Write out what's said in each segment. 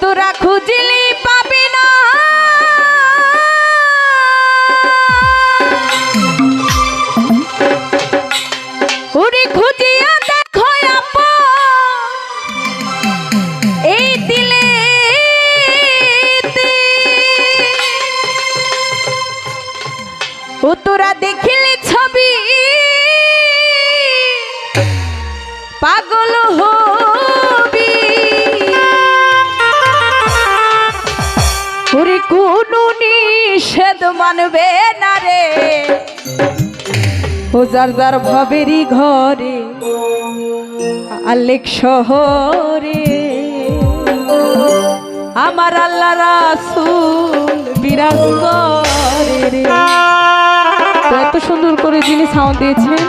তোরা খুঁজলি পাবি না। ওরে খুঁজিয়া দেখো এই দিলে ও তোরা দেখিলি ছবি। পাগল হো কোনো নিষেধ মানবে না রে। হোজার যার ভবেরই ঘরে, আলেক শহরে। আমার আল্লাহ রাসুল বিরাজ করে রে। এত সুন্দর করে যিনি সাউন্ড দিয়েছেন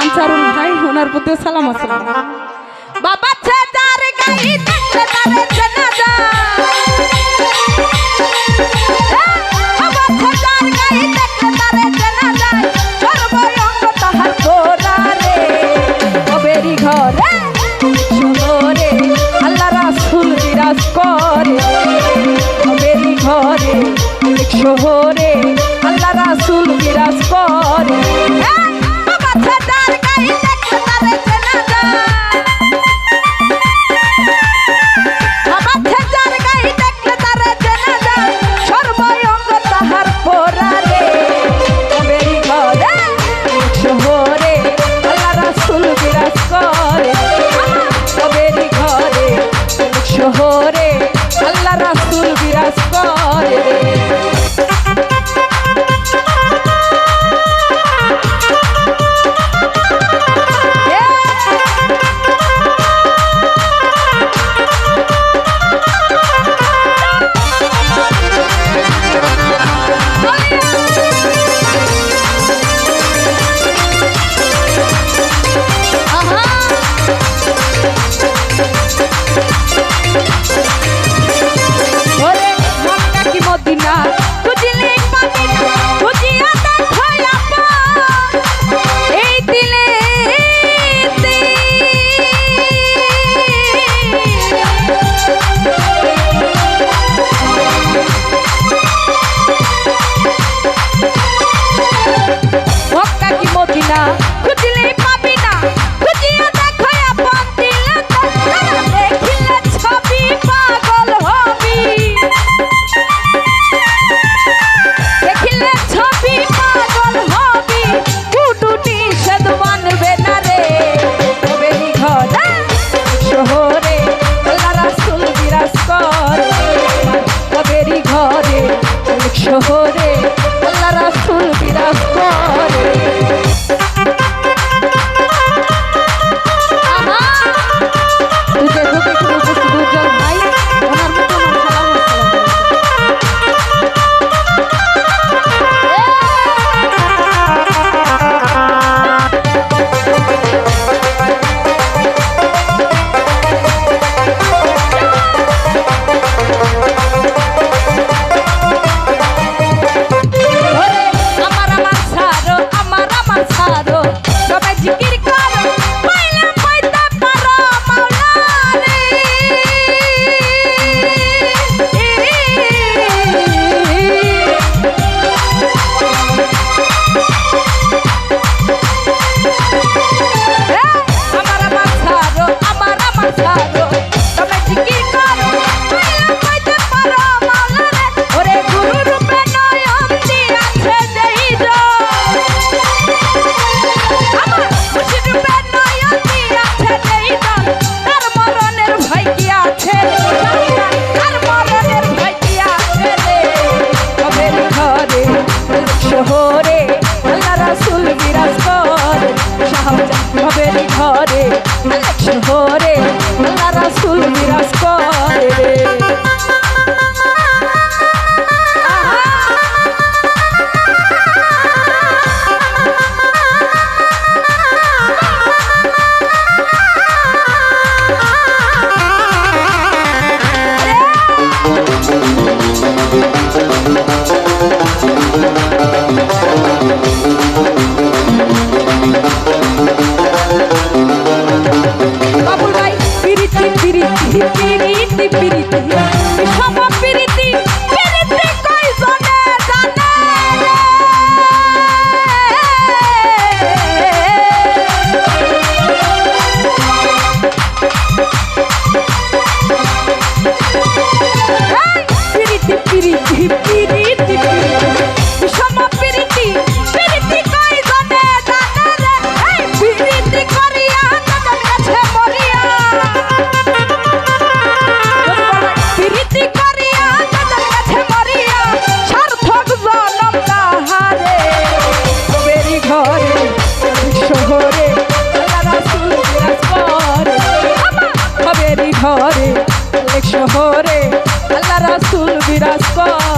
আনসারুল ভাই, ওনার প্রতি সালাম আসলাম বাবা ছেদার গাই তার জানাজা।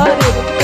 Oh,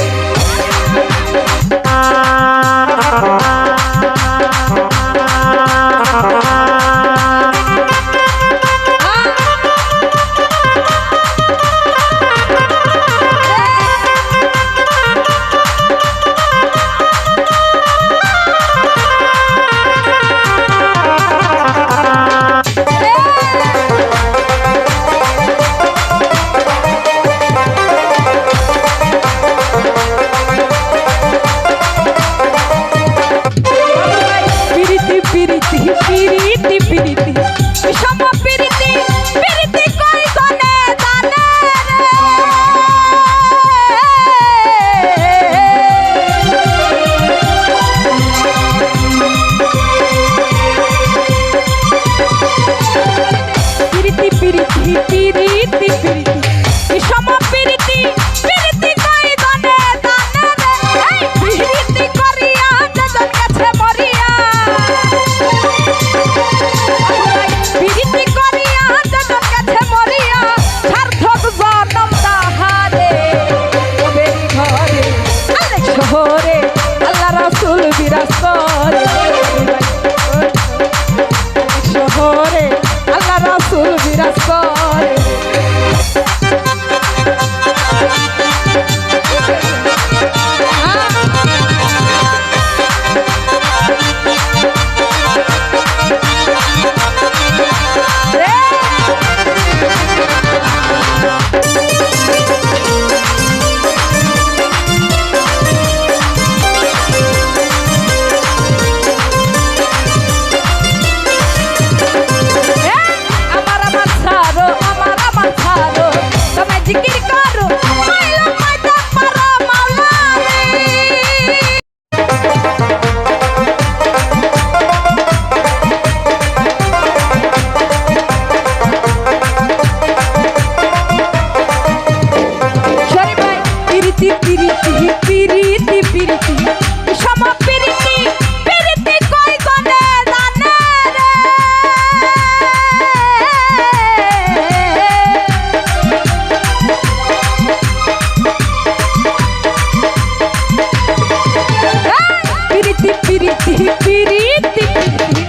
piriti, piriti, piriti, piriti.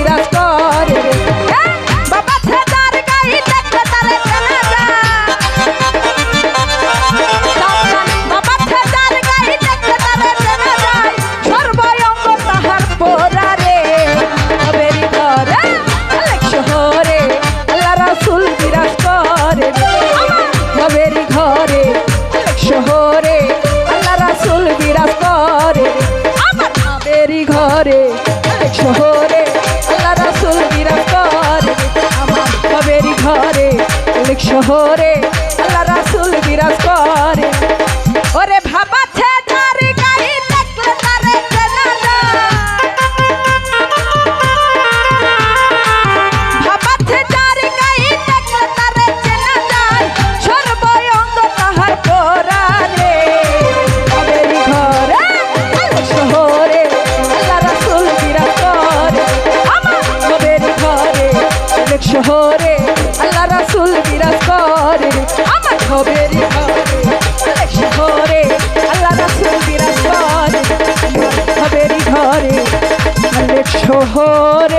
mentiras mejor. সবেরই হবে শহরে আল্লাহ রাসুল বিরাজ করে সবেরই শহর